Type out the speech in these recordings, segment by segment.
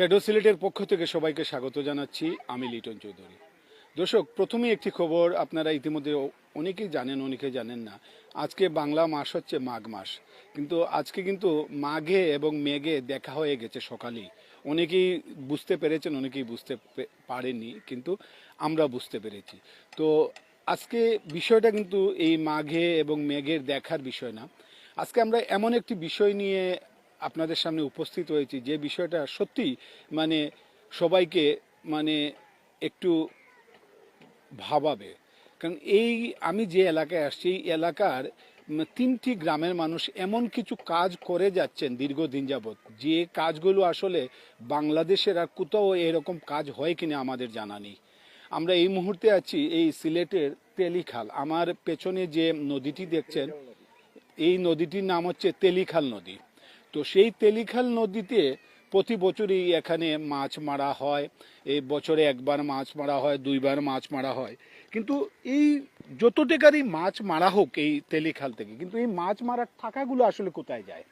Shadow সিলেটের পক্ষ থেকে সবাইকে স্বাগত জানাচ্ছি। আমি লিটন চৌধুরী। দর্শক প্রথমে একটি খবর আপনারা ইতিমধ্যে অনেকেই জানেন, অনেকে জানেন না। আজকে বাংলা মাস হচ্ছে মাঘ মাস। কিন্তু আজকে কিন্তু মাঘে এবং মেঘে দেখা হয়ে গেছে সকালেই। অনেকেই বুঝতে পেরেছেন, অনেকেই বুঝতে পে- পারেননি, কিন্তু আমরা বুঝতে পেরেছি। তো আজকে বিষয়টা কিন্তু এই মাঘে এবং মেঘের দেখার বিষয় না। আজকে আমরা এমন একটি বিষয় নিয়ে আপনাদের সামনে উপস্থিত হয়েছি, যে বিষয়টা সত্যি মানে সবাইকে মানে একটু ভাবাবে। কারণ এই আমি যে এলাকায় আসছি, এই এলাকার তিনটি গ্রামের মানুষ এমন কিছু কাজ করে যাচ্ছেন দীর্ঘদিন যাবৎ। যে কাজগুলো আসলে বাংলাদেশের আর কোথাও এরকম কাজ হয় কিনা আমাদের জানা নেই। আমরা এই মুহূর্তে আছি এই সিলেটের তেলিখাল। আমার পেছনে যে নদীটি দেখছেন, এই নদীটির নাম হচ্ছে তেলিখাল নদী। তো সেই তেলিখাল নদীতে প্রতি বছরই এখানে মাছ মারা হয়। এই বছরে একবার মাছ মারা হয়, দুইবার মাছ মারা হয়। কিন্তু এই যত টাকারই মাছ মারা হোক এই তেলিখাল থেকে, কিন্তু এই মাছ মারার থাকাগুলো আসলে কোথায় যায়?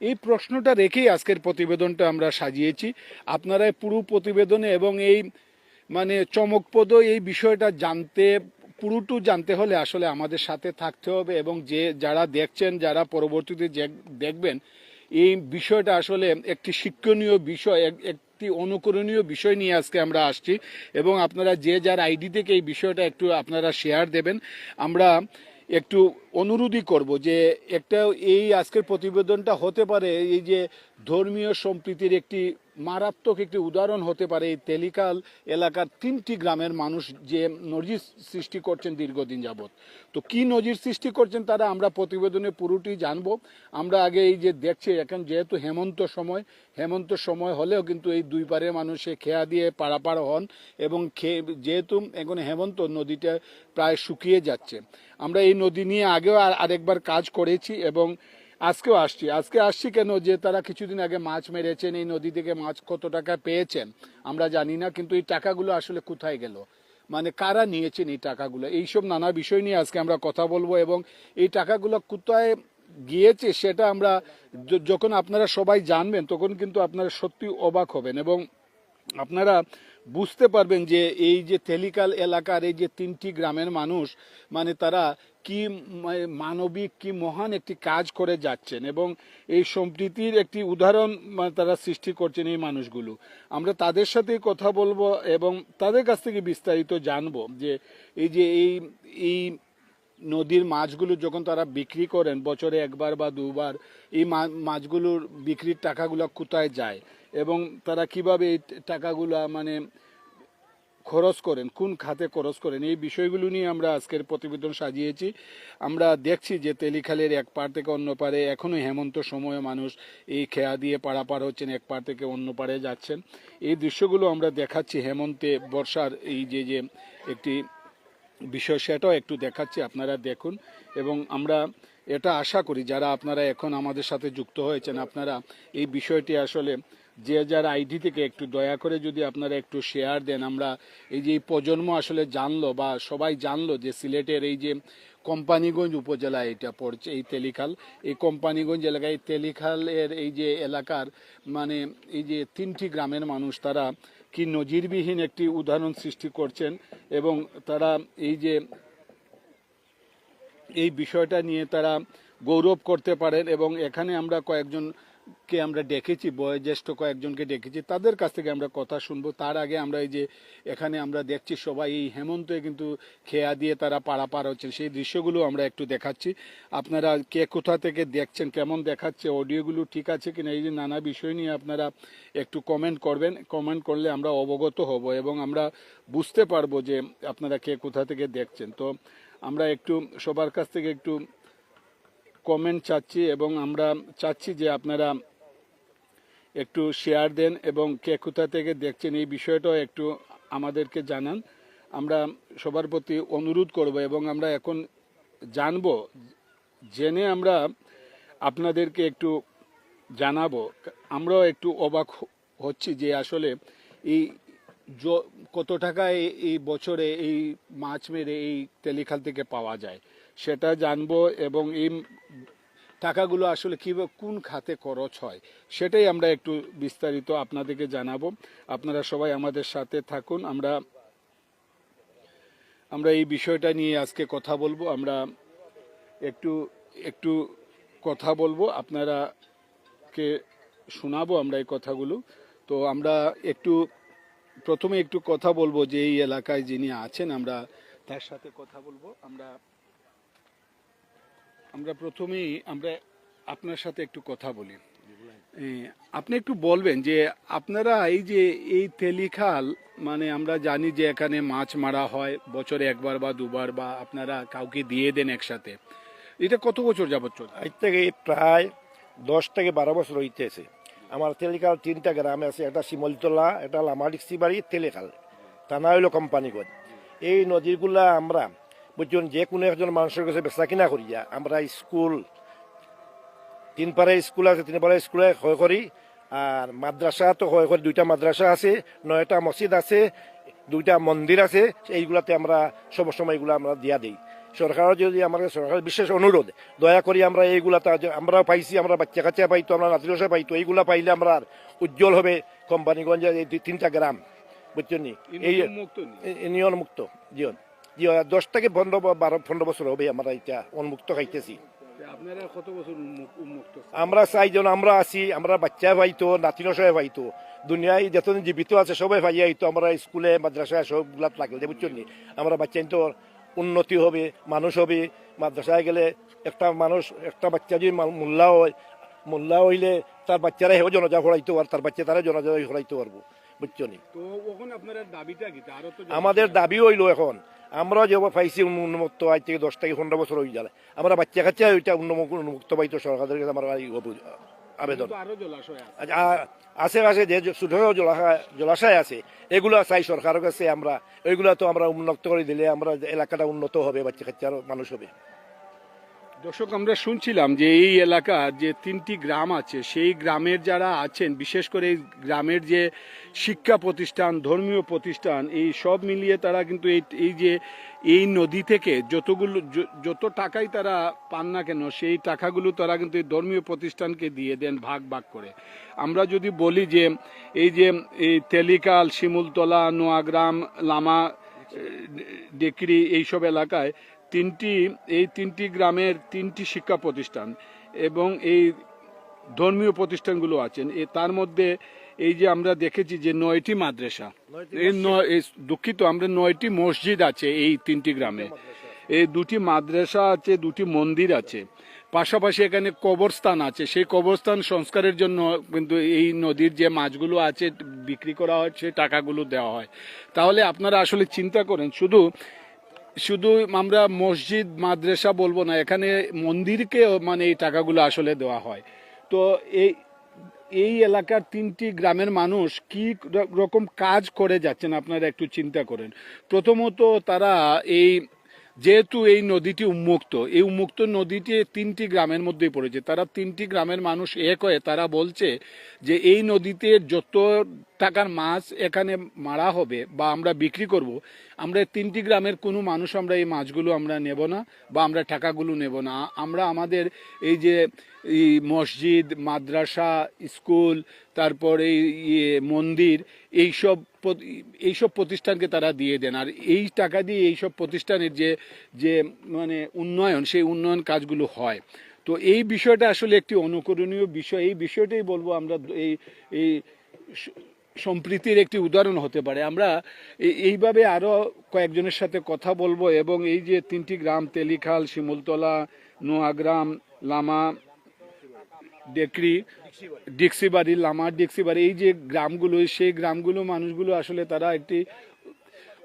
এই প্রশ্নটা রেখেই আজকের প্রতিবেদনটা আমরা সাজিয়েছি। আপনারা পুরো প্রতিবেদনে এবং এই মানে চমকপ্রদ এই বিষয়টা জানতে পুরোটু জানতে হলে আসলে আমাদের সাথে থাকতে হবে এবং যে যারা দেখছেন, যারা পরবর্তীতে দেখবেন, এই বিষয়টা আসলে একটি শিক্ষণীয় বিষয় একটি অনুকরণীয় বিষয় নিয়ে আজকে আমরা আসছি এবং আপনারা যে যার আইডি থেকে এই বিষয়টা একটু আপনারা শেয়ার দেবেন। আমরা একটু অনুরোধই করব যে একটা এই আজকের প্রতিবেদনটা হতে পারে এই যে ধর্মীয় সম্প্রীতির একটি মারাত্মক একটি উদাহরণ হতে পারে এই তেলিকাল এলাকার তিনটি গ্রামের মানুষ যে নজির সৃষ্টি করছেন দীর্ঘদিন যাবৎ। তো কি নজির সৃষ্টি করছেন তারা আমরা প্রতিবেদনে পুরোটি জানব। আমরা আগে এই যে দেখছি, এখন যেহেতু হেমন্ত সময় হেমন্ত সময় হলেও কিন্তু এই দুই পারে মানুষে খেয়া দিয়ে পারাপার হন এবং খেয়ে যেহেতু এখন হেমন্ত নদীটা প্রায় শুকিয়ে যাচ্ছে। আমরা এই নদী নিয়ে আগেও আর, আরেকবার কাজ করেছি এবং আজকেও আসছি। আজকে আসছি কেন? যে তারা কিছুদিন আগে মাছ মেরেছেন, এই নদী থেকে মাছ কত টাকা পেয়েছেন, আমরা জানি না, কিন্তু এই টাকাগুলো আসলে কোথায় গেল? মানে কারা নিয়েছেন এই টাকাগুলো? এইসব নানা বিষয় নিয়ে আজকে আমরা কথা বলব এবং এই টাকাগুলো কোথায় গিয়েছে সেটা আমরা যখন আপনারা সবাই জানবেন, তখন কিন্তু আপনারা সত্যি অবাক হবেন এবং আপনারা বুঝতে পারবেন যে এই যে তেলিকাল এলাকার এই যে তিনটি গ্রামের মানুষ মানে তারা কি মানবিক, কি মহান একটি কাজ করে যাচ্ছেন এবং এই সম্প্রীতির একটি উদাহরণ তারা সৃষ্টি করছেন এই মানুষগুলো। আমরা তাদের সাথে কথা বলব এবং তাদের কাছ থেকে বিস্তারিত জানব যে এই যে এই এই নদীর মাছগুলো যখন তারা বিক্রি করেন, বছরে একবার বা দুবার, এই মাছগুলোর বিক্রির টাকাগুলো কোথায় যায় এবং তারা কীভাবে এই টাকাগুলো মানে খরচ করেন, কোন খাতে খরচ করেন, এই বিষয়গুলো নিয়ে আমরা আজকের প্রতিবেদন সাজিয়েছি। আমরা দেখছি যে তেলিখালের এক পার থেকে অন্য পারে এখনও হেমন্ত সময়ে মানুষ এই খেয়া দিয়ে পারাপার হচ্ছেন, এক পার থেকে অন্য পারে যাচ্ছেন। এই দৃশ্যগুলো আমরা দেখাচ্ছি হেমন্তে বর্ষার এই যে যে একটি বিষয়, সেটাও একটু দেখাচ্ছি, আপনারা দেখুন। এবং আমরা এটা আশা করি, যারা আপনারা এখন আমাদের সাথে যুক্ত হয়েছেন, আপনারা এই বিষয়টি আসলে যে যার আইডি থেকে একটু দয়া করে যদি আপনারা একটু শেয়ার দেন, আমরা এই যে প্রজন্ম আসলে জানলো বা সবাই জানলো যে সিলেটের এই যে কোম্পানিগঞ্জ উপজেলায় এটা পড়ছে, এই তেলিখাল। এই কোম্পানিগঞ্জ এলাকায় তেলিখালের এই যে এলাকার মানে এই যে তিনটি গ্রামের মানুষ তারা কি নজিরবিহীন একটি উদাহরণ সৃষ্টি করছেন এবং তারা এই যে এই বিষয়টা নিয়ে তারা গৌরব করতে পারেন এবং এখানে আমরা কয়েকজনকে আমরা ডেকেছি, বয়োজ্যেষ্ঠ কয়েকজনকে ডেকেছি, তাদের কাছ থেকে আমরা কথা শুনব। তার আগে আমরা এই যে এখানে আমরা দেখছি সবাই, এই হেমন্তে কিন্তু খেয়া দিয়ে তারা পারাপার হচ্ছেন। সেই দৃশ্যগুলো আমরা একটু দেখাচ্ছি। আপনারা কে কোথা থেকে দেখছেন, কেমন দেখাচ্ছে, অডিওগুলো ঠিক আছে কিনা, এই যে নানা বিষয় নিয়ে আপনারা একটু কমেন্ট করবেন। কমেন্ট করলে আমরা অবগত হব এবং আমরা বুঝতে পারব যে আপনারা কে কোথা থেকে দেখছেন। তো আমরা একটু সবার কাছ থেকে একটু কমেন্ট চাচ্ছি এবং আমরা চাচ্ছি যে আপনারা একটু শেয়ার দেন এবং কে কোথা থেকে দেখছেন এই বিষয়টাও একটু আমাদেরকে জানান। আমরা সবার প্রতি অনুরোধ করব এবং আমরা এখন জানব, জেনে আমরা আপনাদেরকে একটু জানাব। আমরাও একটু অবাক হচ্ছি যে আসলে এই কত টাকা এই- বছরে এই মাছ মেরে এই তেলিখাল থেকে পাওয়া যায়। সেটা জানব এবং এই টাকাগুলো আসলে কীভাবে কোন খাতে খরচ হয়, সেটাই আমরা একটু বিস্তারিত আপনাদেরকে জানাব। আপনারা সবাই আমাদের সাথে থাকুন। আমরা আমরা এই বিষয়টা নিয়ে আজকে কথা বলব। আমরা একটু একটু কথা বলব। আপনারা কে শোনাবো আমরা এই কথাগুলো। তো আমরা একটু, প্রথমে একটু কথা বলব যে এই এলাকায় যিনি আছেন, আমরা তার সাথে কথা বলব। আমরা আমরা প্রথমেই, আমরা আপনার সাথে একটু কথা বলি। আপনি একটু বলবেন যে আপনারা এই যে, এই তেলিখাল মানে আমরা জানি যে এখানে মাছ মারা হয়, বছরে একবার বা দুবার, বা আপনারা কাউকে দিয়ে দেন একসাথে। এটা কত বছর যাবত চলছে? আজ থেকে প্রায় দশ থেকে বারো বছর হইতেছে। আমার তেলিখাল তিনটা গ্রামে আছে একটা শিমলতলা একটা লামাডিক্সি বাড়ি তেলেখাল থানা হইল কোম্পানিগঞ্জ। এই নদীগুলা আমরা বুঝছেন যে কোনো একজন মানুষের কাছে বেচা কিনা করিয়া আমরা স্কুল তিনপাড়া স্কুল আছে তিনপাড়া স্কুলে হয় করি আর মাদ্রাসা তো হয় করি দুইটা মাদ্রাসা আছে নয়টা মসজিদ আছে দুইটা মন্দির আছে এইগুলাতে আমরা সব সময় এগুলো আমরা দিয়া দিই সরকারের যদি আমাদের সরকারের বিশেষ অনুরোধ দয়া করি আমরা এইগুলা তা যে আমরা পাইছি আমরা বাচ্চা কাচ্চা পাইতো আমরা নাতিরসা পাইতো এইগুলা পাইলে আমরা উজ্জ্বল হবে কোম্পানিগঞ্জের এই তিনটা গ্রাম বুঝছেন নি? এই। ইউনিয়ন মুক্ত জীবন দশ থেকে পনেরো বারো পনেরো বছর হবে আমরা এটা উন্মুক্ত খাইতেছি। আপনারা কত বছর উন্মুক- উন্মুক্ত আমরা চাই যেন আমরা আছি আমরা বাচ্চা পাইতো নাতিনসে পাইতো দুনিয়ায় যতদিন জীবিত আছে সবাই পাই আইতো আমরা স্কুলে মাদ্রাসায় সবগুলাত লাগলে বুঝছেন আমরা বাচ্চা তো উন্নতি হবে মানুষ হবে। মাদ্রাসায় গেলে একটা মানুষ একটা বাচ্চা যদি মোল্লা হয় মোল্লা হইলে তার বাচ্চারা হেও জনজা ফড়াইতে আর তার বাচ্চা তারা জনজা ফড়াইতে পারব বুঝছ নি? তো ওখানে আপনারা দাবিটা কি? আরও তো আমাদের দাবি হইল এখন আমরা যে পাইছি উন- উন্মুক্ত আজ থেকে দশ থেকে পনেরো বছর হয়ে যায় আমরা বাচ্চা কাচ্চা ওইটা উন্মুক্ত উন্মুক্ত পাইতো সরকারের কাছে আমার আবেদন। আছে। আছে আশেপাশে যে ছোট ছোট জলাশয় জলাশয় আছে এগুলো চাই সরকারের কাছে আমরা। ওইগুলো তো আমরা উন্নত করে দিলে আমরা এলাকাটা উন্নত হবে বাচ্চা কাচ্চার মানুষ হবে। দর্শক, আমরা শুনছিলাম যে এই এলাকার যে তিনটি গ্রাম আছে, সেই গ্রামের যারা আছেন, বিশেষ করে এই গ্রামের যে শিক্ষা প্রতিষ্ঠান, ধর্মীয় প্রতিষ্ঠান, এই সব মিলিয়ে তারা কিন্তু এই এই যে এই নদী থেকে যতগুলো যত টাকাই তারা পান না কেন, সেই টাকাগুলো তারা কিন্তু এই ধর্মীয় প্রতিষ্ঠানকে দিয়ে দেন ভাগ ভাগ করে। আমরা যদি বলি যে এই যে এই তেলিকাল, শিমুলতলা, নোয়াগ্রাম, লামা ডেকরি, এইসব এলাকায় তিনটি এই তিনটি গ্রামের তিনটি শিক্ষা প্রতিষ্ঠান এবং এই ধর্মীয় প্রতিষ্ঠানগুলো আছেন। এ তার মধ্যে এই যে আমরা দেখেছি যে নয়টি মাদ্রাসা এই দুঃখিত আমরা নয়টি মসজিদ আছে এই তিনটি গ্রামে। এই দুটি মাদ্রাসা আছে দুটি মন্দির আছে। পাশাপাশি এখানে কবরস্থান আছে। সেই কবরস্থান সংস্কারের জন্য কিন্তু এই নদীর যে মাছগুলো আছে বিক্রি করা হয় সেই টাকাগুলো দেওয়া হয়। তাহলে আপনারা আসলে চিন্তা করেন শুধু শুধু আমরা মসজিদ, মাদ্রাসা বলব না, এখানে মন্দিরকে মানে এই টাকাগুলো আসলে দেওয়া হয়। তো এই এই এলাকার তিনটি গ্রামের মানুষ কি রকম কাজ করে যাচ্ছেন, আপনারা একটু চিন্তা করেন। প্রথমত তারা এই যেহেতু এই নদীটি উন্মুক্ত, এই উন্মুক্ত নদীটি তিনটি গ্রামের মধ্যেই পড়েছে। তারা তিনটি গ্রামের মানুষ এক হয়ে তারা বলছে যে এই নদীতে যত টাকার মাছ এখানে মারা হবে বা আমরা বিক্রি করব, আমরা তিনটি গ্রামের কোনো মানুষ আমরা এই মাছগুলো আমরা নেব না বা আমরা টাকাগুলো নেব না। আমরা আমাদের এই যে মসজিদ, মাদ্রাসা, স্কুল, তারপর এই ইয়ে মন্দির, এইসব এইসব প্রতিষ্ঠানকে তারা দিয়ে দেন। আর এই টাকা দিয়ে এইসব প্রতিষ্ঠানের যে যে মানে উন্নয়ন, সেই উন্নয়ন কাজগুলো হয়। তো এই বিষয়টা আসলে একটি অনুকরণীয় বিষয়। এই বিষয়টাই বলব আমরা এই এই সম্প্রীতির একটি উদাহরণ হতে পারে। আমরা এই- এইভাবে আরও কয়েকজনের সাথে কথা বলব এবং এই যে তিনটি গ্রাম, তেলিখাল, শিমুলতলা, নোয়াগ্রাম, লামা ডেকরি ডিক্সিবাড়ি, লামার ডিক্সিবাড়ি, এই যে গ্রামগুলো, সেই গ্রামগুলো মানুষগুলো আসলে তারা একটি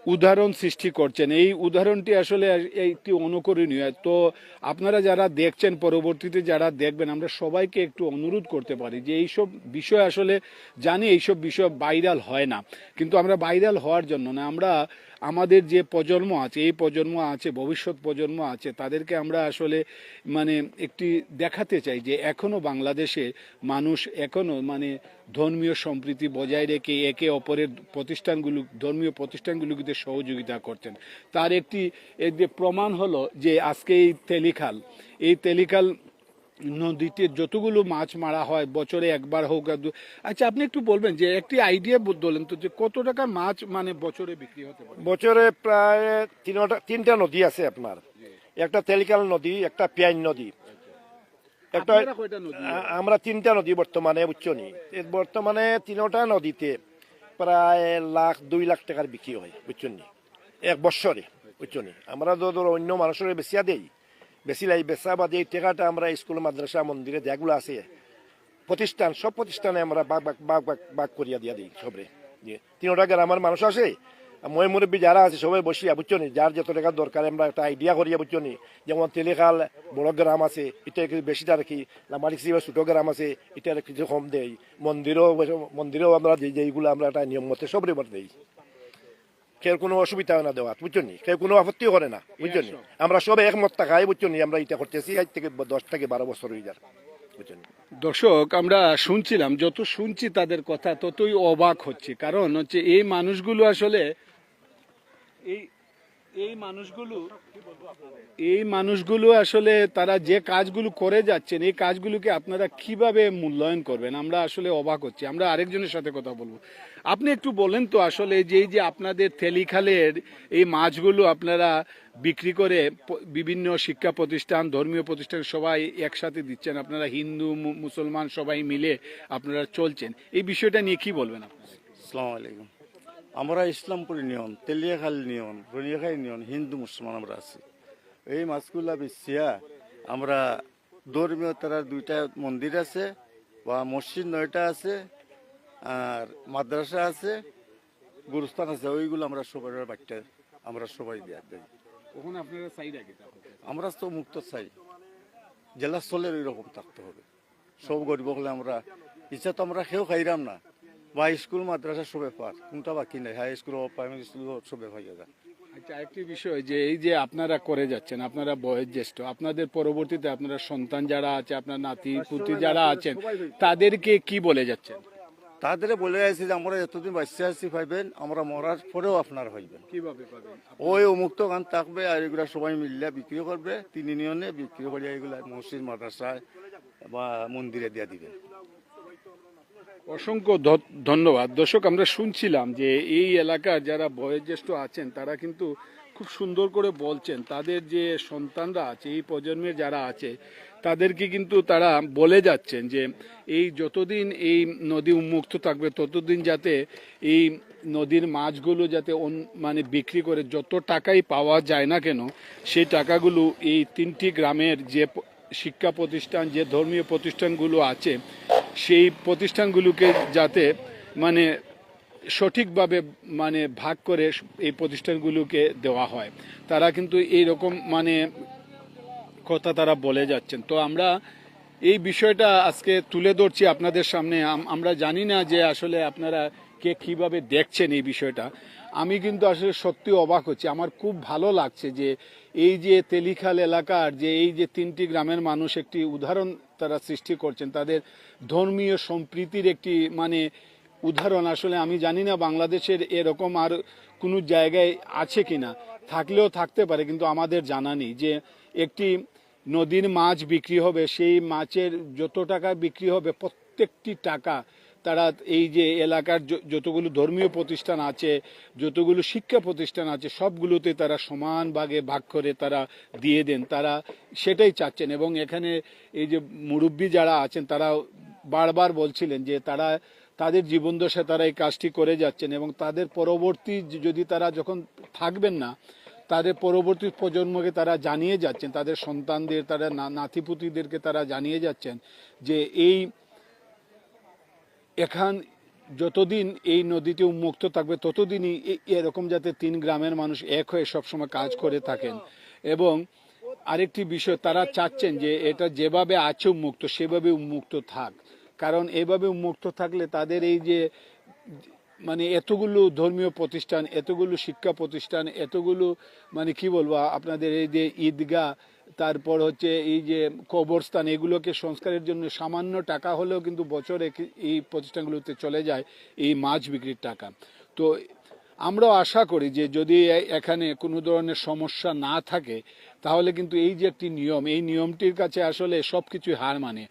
উদাহরণ সৃষ্টি করছেন। এই উদাহরণটি আসলে একটি অনুকরণীয়। তো আপনারা যারা দেখছেন, পরবর্তীতে যারা দেখবেন, আমরা সবাইকে একটু অনুরোধ করতে পারি যে এইসব বিষয় আসলে জানি, এইসব বিষয় ভাইরাল হয় না। কিন্তু আমরা ভাইরাল হওয়ার জন্য না, আমরা আমাদের যে প্রজন্ম আছে, এই প্রজন্ম আছে, ভবিষ্যৎ প্রজন্ম আছে, তাদেরকে আমরা আসলে মানে একটি দেখাতে চাই যে এখনও বাংলাদেশে মানুষ এখনও মানে ধর্মীয় সম্প্রীতি বজায় রেখে একে অপরের প্রতিষ্ঠানগুলো, ধর্মীয় প্রতিষ্ঠানগুলোকে সহযোগিতা করছেন। তার একটি প্রমাণ হলো যে আজকে এই তেলিখাল এই তেলিখাল নদীতে যতগুলো মাছ মারা হয় বছরে একবার হোক আর আচ্ছা আপনি একটু বলবেন যে একটি আইডিয়া বলেন তো যে কত টাকা মাছ মানে বছরে বিক্রি হতে পারে? বছরে প্রায় তিনটা তিনটা নদী আছে আপনার। একটা তেলিকাল নদী একটা পিয়াইন নদী। একটা আপনারা কয়টা আমরা তিনটা নদী বর্তমানে এ বর্তমানে তিনটা নদীতে প্রায় লাখ দুই লাখ টাকার বিক্রি হয় বুঝছনি এক বৎসরে বুঝছনি আমরা তো ধরো অন্য মানুষের বেশিয়া দেই। বেশি লাই বেচা বা এই টাকাটা আমরা স্কুল, মাদ্রাসা, মন্দিরে যেগুলো আছে, প্রতিষ্ঠান, সব প্রতিষ্ঠানে আমরা বাঘ বাগ বাঘ বাগ বাগ করিয়া দিয়া দিই সবরে। দিয়ে তিনটা গ্রামের মানুষ আছে মই মুরব্বী যারা আছে, সবাই বসিয়া বুঝছনি যার যত টাকা দরকার আমরা একটা আইডিয়া করিয়া বুঝছনি যেমন তেলেখাল বড় গ্রাম আছে, এটা একটু বেশি তার কি লামারিক ছোট গ্রাম আছে এটা কিছু কম দেই, মন্দিরও, মন্দিরেও আমরা যে যেইগুলো আমরা একটা নিয়ম মতে সবরে বার দেই। কেউ কোনো অসুবিধা হয় না দেওয়া বুঝছনি কেউ কোনো আপত্তি করে না, বুঝছনি আমরা সব একমত টাকায় বুঝছনি আমরা এটা করতেছি, আজ থেকে দশ থেকে বারো বছর হয়ে যায় দর্শক, আমরা শুনছিলাম, যত শুনছি তাদের কথা, ততই অবাক হচ্ছে। কারণ হচ্ছে এই মানুষগুলো আসলে এই এই মানুষগুলো এই মানুষগুলো আসলে তারা যে কাজগুলো করে যাচ্ছেন, এই কাজগুলোকে আপনারা কীভাবে মূল্যায়ন করবেন? আমরা আসলে অবাক হচ্ছি। আমরা আরেকজনের সাথে কথা বলব। আপনি একটু বলেন তো আসলে যে যে আপনাদের তেলিখালের এই মাছগুলো আপনারা বিক্রি করে বিভিন্ন শিক্ষা প্রতিষ্ঠান, ধর্মীয় প্রতিষ্ঠান সবাই একসাথে দিচ্ছেন। আপনারা হিন্দু মুসলমান সবাই মিলে আপনারা চলছেন। এই বিষয়টা নিয়ে কি বলবেন আপনি? আসসালামু আলাইকুম আমরা ইসলামপুরি নিয়ন তেলিয়াখাল নিয়ন রনিয়াখাই নিয়ন হিন্দু মুসলমান আমরা আছি। এই মাছগুলা বেচিয়া আমরা ধর্মীয় তার দুইটা মন্দির আছে বা মসজিদ নয়টা আছে আর মাদ্রাসা আছে গুরুস্থান আছে ওইগুলো আমরা সবাই বাড়িতে আমরা সবাই দেয়া দেই। কখন আপনারা আগে আমরা তো মুক্ত চাই। জেলা স্থলের ওই রকম থাকতে হবে। সব গরিব হলে আমরা ইচ্ছা তো আমরা কেউ খাইরাম না। বা স্কুল মাদ্রাসা সবে পার কোনটা বাকি নাই। হাই স্কুল প্রাইমারি স্কুল সবে হয়ে যায় আচ্ছা একটি বিষয় যে এই যে আপনারা করে যাচ্ছেন আপনারা বয়োজ্যেষ্ঠ আপনাদের পরবর্তীতে আপনারা সন্তান যারা আছে আপনার নাতি পুতি যারা আছেন তাদেরকে কি বলে যাচ্ছেন? তাদের বলে আছি যে আমরা এতদিন বাচ্চা আছি পাইবেন আমরা মরার পরেও আপনার হইবেন। কীভাবে পাবেন? ওই উমুক্ত গান থাকবে আর এগুলা সবাই মিললে বিক্রি করবে তিন নিয়নে বিক্রি করে এগুলা মসজিদ মাদ্রাসায় বা মন্দিরে দিয়ে দিবেন। অসংখ্য ধন্যবাদ। দর্শক, আমরা শুনছিলাম যে এই এলাকার যারা বয়োজ্যেষ্ঠ আছেন, তারা কিন্তু খুব সুন্দর করে বলছেন, তাদের যে সন্তানরা আছে, এই প্রজন্মের যারা আছে, তাদেরকে কিন্তু তারা বলে যাচ্ছেন যে এই যতদিন এই নদী উন্মুক্ত থাকবে, ততদিন যাতে এই নদীর মাছগুলো যাতে মানে বিক্রি করে যত টাকাই পাওয়া যায় না কেন, সেই টাকাগুলো এই তিনটি গ্রামের যে শিক্ষা প্রতিষ্ঠান, যে ধর্মীয় প্রতিষ্ঠানগুলো আছে, সেই প্রতিষ্ঠানগুলোকে যাতে মানে সঠিকভাবে মানে ভাগ করে এই প্রতিষ্ঠানগুলোকে দেওয়া হয়। তারা কিন্তু এই রকম মানে কথা তারা বলে যাচ্ছেন। তো আমরা এই বিষয়টা আজকে তুলে ধরছি আপনাদের সামনে। আমরা জানি না যে আসলে আপনারা কে কীভাবে দেখছেন এই বিষয়টা। আমি কিন্তু আসলে সত্যি অবাক হচ্ছি। আমার খুব ভালো লাগছে যে এই যে তেলিখাল এলাকার যে এই যে তিনটি গ্রামের মানুষ একটি উদাহরণ তারা সৃষ্টি করছেন, তাদের ধর্মীয় সম্প্রীতির একটি মানে উদাহরণ। আসলে আমি জানি না বাংলাদেশের এরকম আর কোনো জায়গায় আছে কি না থাকলেও থাকতে পারে, কিন্তু আমাদের জানা নেই যে একটি নদীর মাছ বিক্রি হবে, সেই মাছের যত টাকা বিক্রি হবে, প্রত্যেকটি টাকা তারা এই যে এলাকার যতগুলো ধর্মীয় প্রতিষ্ঠান আছে, যতগুলো শিক্ষা প্রতিষ্ঠান আছে, সবগুলোতে তারা সমান ভাগে ভাগ করে তারা দিয়ে দেন, তারা সেটাই চাচ্ছেন। এবং এখানে এই যে মুরব্বী যারা আছেন তারা বারবার বলছিলেন যে তারা, তাদের জীবন দশায় তারা এই কাজটি করে যাচ্ছেন এবং তাদের পরবর্তী যদি তারা যখন থাকবেন না, তাদের পরবর্তী প্রজন্মকে তারা জানিয়ে যাচ্ছেন, তাদের সন্তানদের তারা নাতিপুতিদেরকে তারা জানিয়ে যাচ্ছেন যে এই এখান যতদিন এই নদীটি উন্মুক্ত থাকবে, ততদিনই এরকম যাতে তিন গ্রামের মানুষ এক হয়ে সবসময় কাজ করে থাকেন। এবং আরেকটি বিষয়, তারা চাচ্ছেন যে এটা যেভাবে আছে উন্মুক্ত, সেভাবে উন্মুক্ত থাক। কারণ এভাবে উন্মুক্ত থাকলে তাদের এই যে মানে এতগুলো ধর্মীয় প্রতিষ্ঠান, এতগুলো শিক্ষা প্রতিষ্ঠান, এতগুলো মানে কি বলব, আপনাদের এই যে ঈদগাহ তারপর হচ্ছে এই যে কবরস্থান, এগুলোকে সংস্কারের জন্য সামান্য টাকা হলেও কিন্তু বছরে এই প্রতিষ্ঠানগুলোতে চলে যায় এই মাছ বিক্রির টাকা। তো আমরাও আশা করি যে যদি এখানে কোনো ধরনের সমস্যা না থাকে, তাহলে কিন্তু এই যে একটি নিয়ম, এই নিয়মটির কাছে আসলে সব কিছুই হার মানে।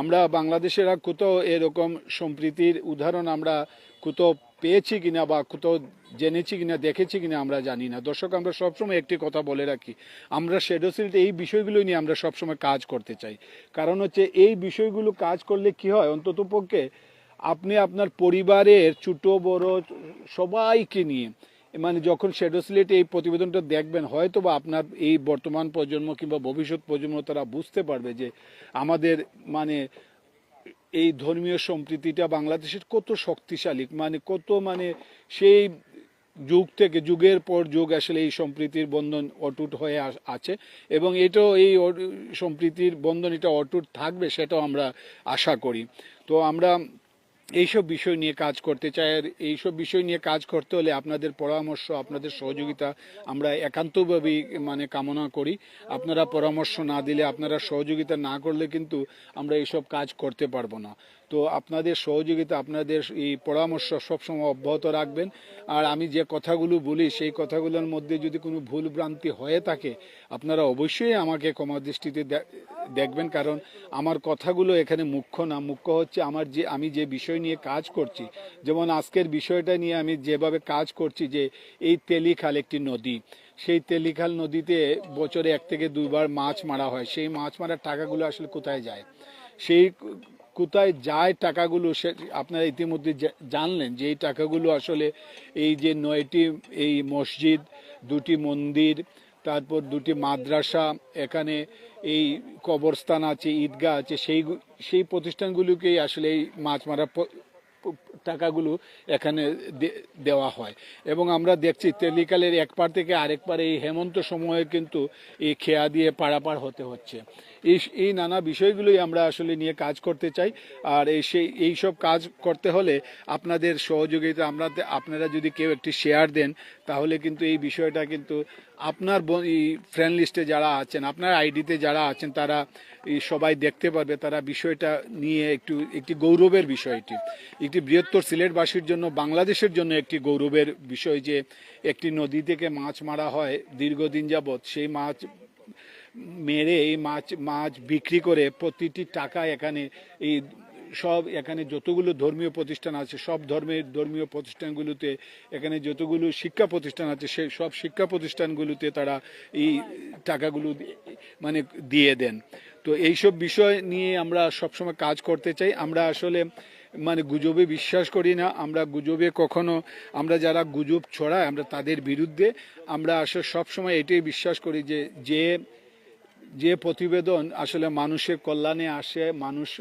আমরা বাংলাদেশেরা কোথাও এরকম সম্প্রীতির উদাহরণ আমরা কোথাও পেয়েছি কিনা বা কোথাও জেনেছি কিনা, দেখেছি কিনা আমরা জানি না। দর্শক, আমরা সবসময় একটি কথা বলে রাখি, আমরা শেডোসিলতে এই বিষয়গুলো নিয়ে আমরা সবসময় কাজ করতে চাই। কারণ হচ্ছে এই বিষয়গুলো কাজ করলে কি হয়? অন্তত পক্ষে আপনি আপনার পরিবারের ছোট, বড় সবাইকে নিয়ে মানে যখন শেডোসিলেটে এই প্রতিবেদনটা দেখবেন হয়তো বা আপনার এই বর্তমান প্রজন্ম কিংবা ভবিষ্যৎ প্রজন্ম তারা বুঝতে পারবে যে আমাদের মানে এই ধর্মীয় সম্প্রীতিটা বাংলাদেশের কত শক্তিশালী মানে কত মানে সেই যুগ থেকে যুগের পর যুগ আসলে এই সম্প্রীতির বন্ধন অটুট হয়ে আছে এবং এটাও এই সম্প্রীতির বন্ধন এটা অটুট থাকবে সেটাও আমরা আশা করি। তো আমরা এইসব বিষয় নিয়ে কাজ করতে চাই আর এইসব বিষয় নিয়ে কাজ করতে হলে আপনাদের পরামর্শ, আপনাদের সহযোগিতা আমরা একান্তভাবেই মানে কামনা করি। আপনারা পরামর্শ না দিলে, আপনারা সহযোগিতা না করলে কিন্তু আমরা এইসব কাজ করতে পারব না। তো আপনাদের সহযোগিতা, আপনাদের এই পরামর্শ সবসময় অব্যাহত রাখবেন। আর আমি যে কথাগুলো বলি, সেই কথাগুলোর মধ্যে যদি কোনো ভুল ভ্রান্তি হয়ে থাকে, আপনারা অবশ্যই আমাকে ক্ষমা দৃষ্টিতে দেখবেন। কারণ আমার কথাগুলো এখানে মুখ্য না। মুখ্য হচ্ছে আমার যে, আমি যে বিষয় নিয়ে কাজ করছি। যেমন আজকের বিষয়টা নিয়ে আমি যেভাবে কাজ করছি যে, এই তেলিখাল একটি নদী। সেই তেলিখাল নদীতে বছরে এক থেকে দুইবার মাছ মারা হয়। সেই মাছ মারার টাকাগুলো আসলে কোথায় যায়? সেই কোথায় যায় টাকাগুলো সে আপনারা ইতিমধ্যে জানলেন যে এই টাকাগুলো আসলে এই যে নয়টি, এই মসজিদ, দুটি মন্দির, তারপর দুটি মাদ্রাসা, এখানে এই কবরস্থান আছে, ঈদগাহ আছে, সেই সেই প্রতিষ্ঠানগুলোকেই আসলে এই মাছ মারা টাকাগুলো এখানে দেওয়া হয়। এবং আমরা দেখছি তেলিকালের এক পার থেকে আরেক পার এই হেমন্ত সময়ে কিন্তু এই খেয়া দিয়ে পারাপার হতে হচ্ছে। এই এই নানা বিষয়গুলোই আমরা আসলে নিয়ে কাজ করতে চাই। আর এই সেই এইসব কাজ করতে হলে আপনাদের সহযোগিতা, আমরা আপনারা যদি কেউ একটি শেয়ার দেন, তাহলে কিন্তু এই বিষয়টা কিন্তু আপনার ফ্রেন্ড লিস্টে যারা আছেন, আপনার আইডিতে যারা আছেন, তারা সবাই দেখতে পারবে, তারা বিষয়টা নিয়ে একটু, একটি গৌরবের বিষয়টি একটি বৃহত্তর সিলেটবাসীর জন্য, বাংলাদেশের জন্য একটি গৌরবের বিষয় যে, একটি নদী থেকে মাছ মারা হয় দীর্ঘদিন যাবৎ। সেই মাছ মেরে, এই মাছ মাছ বিক্রি করে প্রতিটি টাকা এখানে এই সব এখানে যতগুলো ধর্মীয় প্রতিষ্ঠান আছে, সব ধর্মের ধর্মীয় প্রতিষ্ঠানগুলোতে এখানে যতগুলো শিক্ষা প্রতিষ্ঠান আছে, সে সব শিক্ষা প্রতিষ্ঠানগুলোতে তারা এই টাকাগুলো মানে দিয়ে দেন। তো এইসব বিষয় নিয়ে আমরা সবসময় কাজ করতে চাই। আমরা আসলে মানে গুজবে বিশ্বাস করি না। আমরা গুজবে কখনো, আমরা যারা গুজব ছড়ায়, আমরা তাদের বিরুদ্ধে, আমরা আসলে সবসময় এটাই বিশ্বাস করি যে যে যে প্রতিবেদন আসলে মানুষের কল্যাণে আসে, মানুষ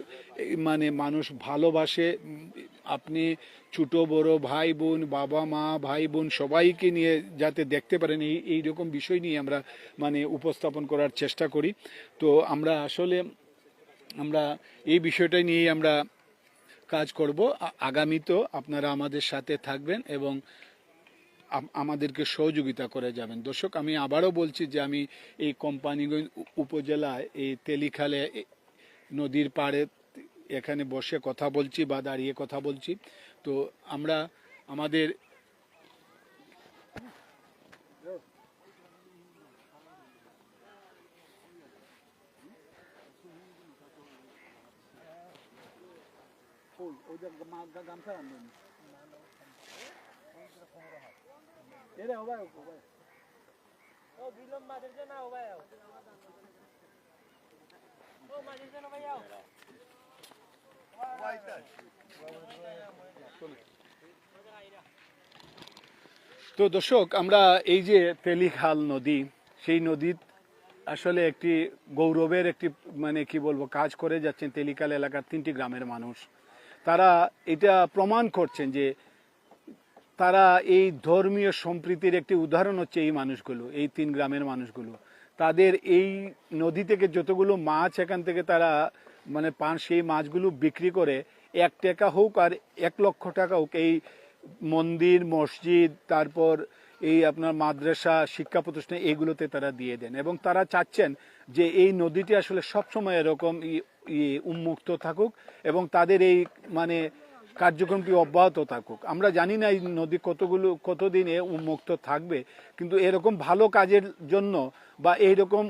মানে মানুষ ভালোবাসে, আপনি ছোট, বড় ভাই বোন বাবা, মা ভাই বোন সবাইকে নিয়ে যাতে দেখতে পারেন, এই এইরকম বিষয় নিয়ে আমরা মানে উপস্থাপন করার চেষ্টা করি। তো আমরা আসলে, আমরা এই বিষয়টা নিয়েই আমরা কাজ করব। আগামী তো আপনারা আমাদের সাথে থাকবেন এবং আমাদেরকে সহযোগিতা করে যাবেন। দর্শক, আমি আবারও বলছি যে আমি এই কোম্পানিগঞ্জ উপ- উপজেলায় এই তেলিখালে নদীর পাড়ে এখানে বসে কথা বলছি বা দাঁড়িয়ে কথা বলছি। তো আমরা আমাদের তো দর্শক আমরা এই যে তেলিখাল নদী সেই নদী আসলে একটি গৌরবের একটি মানে কি বলব কাজ করে যাচ্ছেন তেলিকাল এলাকার তিনটি গ্রামের মানুষ। তারা এটা প্রমাণ করছেন যে তারা এই ধর্মীয় সম্প্রীতির একটি উদাহরণ হচ্ছে এই মানুষগুলো, এই তিন গ্রামের মানুষগুলো। তাদের এই নদী থেকে যতগুলো মাছ এখান থেকে তারা মানে পান, সেই মাছগুলো বিক্রি করে এক টাকা হোক আর এক লক্ষ টাকা হোক, এই মন্দির, মসজিদ, তারপর এই আপনার মাদ্রাসা, শিক্ষা প্রতিষ্ঠান এগুলোতে তারা দিয়ে দেন। এবং তারা চাচ্ছেন যে এই নদীটি আসলে সবসময় এরকম উন্মুক্ত থাকুক এবং তাদের এই মানে কার্যক্রমটি অব্যাহত থাকুক। আমরা জানি না এই নদী কতগুলো, কতদিন উন্মুক্ত থাকবে, কিন্তু এরকম ভালো কাজের জন্য বা এইরকম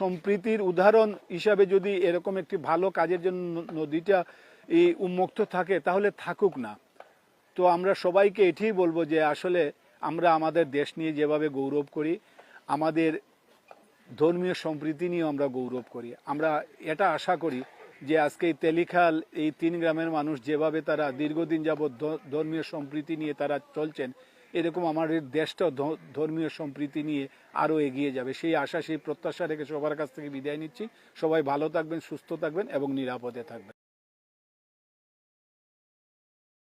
সম্প্রীতির উদাহরণ হিসাবে যদি এরকম একটি ভালো কাজের জন্য নদীটা এই উন্মুক্ত থাকে, তাহলে থাকুক না। তো আমরা সবাইকে এটাই বলব যে আসলে আমরা আমাদের দেশ নিয়ে যেভাবে গৌরব করি, আমাদের ধর্মীয় সম্প্রীতি নিয়েও আমরা গৌরব করি। আমরা এটা আশা করি যে আজকে এই তেলিখাল, এই তিন গ্রামের মানুষ যেভাবে তারা দীর্ঘদিন যাবৎ ধর্মীয় সম্প্রীতি নিয়ে তারা চলছেন, এরকম আমাদের দেশটাও ধ- ধর্মীয় সম্প্রীতি নিয়ে আরও এগিয়ে যাবে। সেই আশা, সেই প্রত্যাশা রেখে সবার কাছ থেকে বিদায় নিচ্ছি। সবাই ভালো থাকবেন, সুস্থ থাকবেন এবং নিরাপদে থাকবেন।